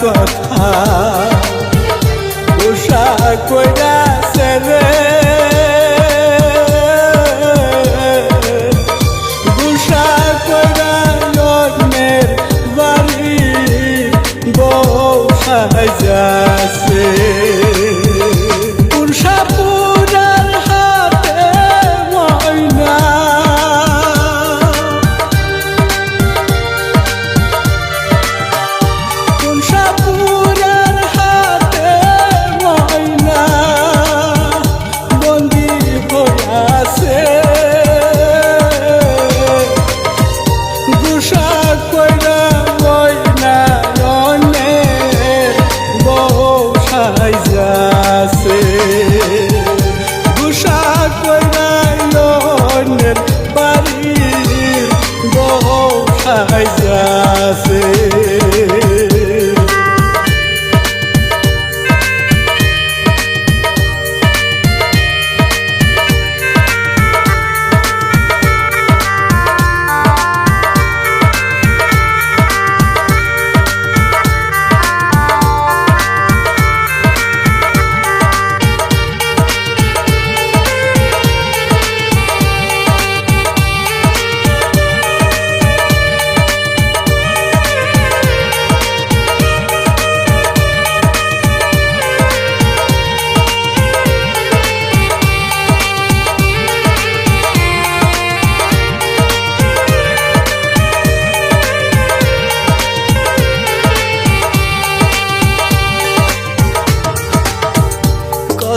কথা। পোশাক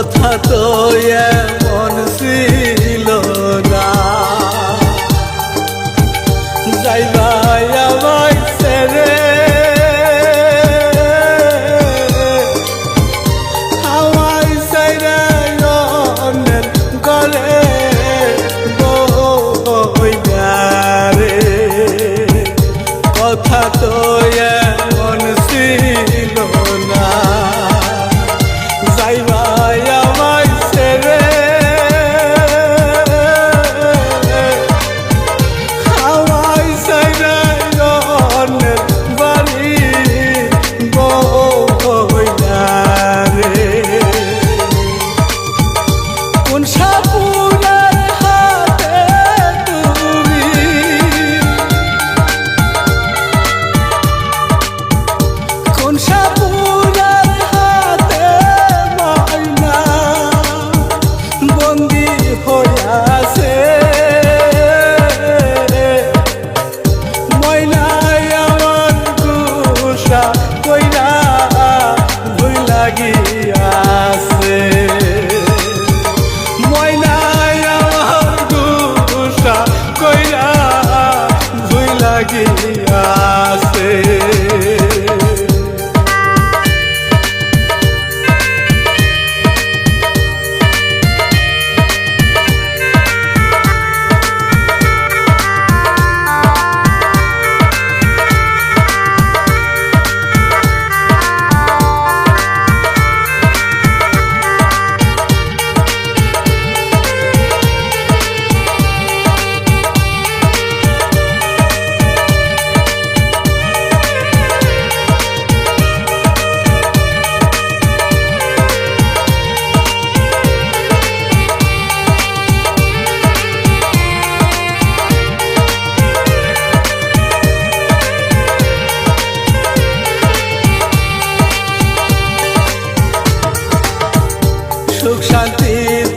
কথা তো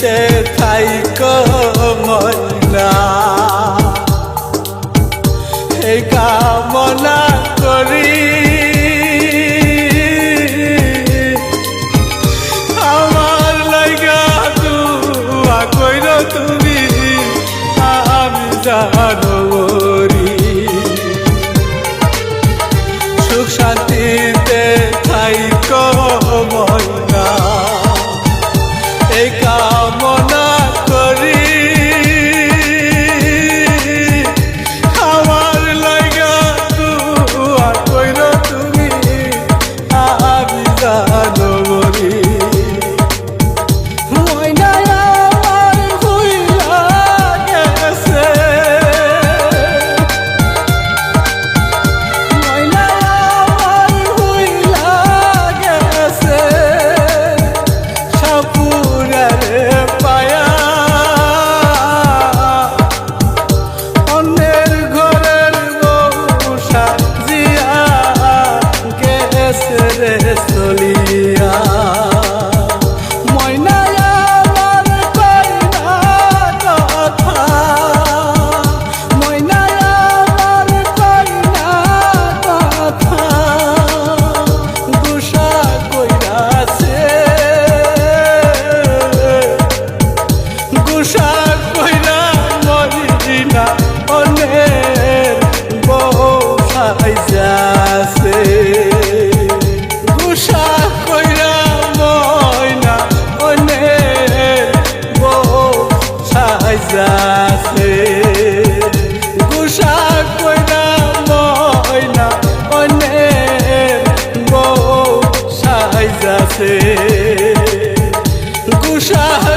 দিতে থাইক ময়না। এই কামনা করি। আমার লাইগা দুয়া কইর তুমি, আমি জানো সুখ শান্তিতে থাইক ময়না উষা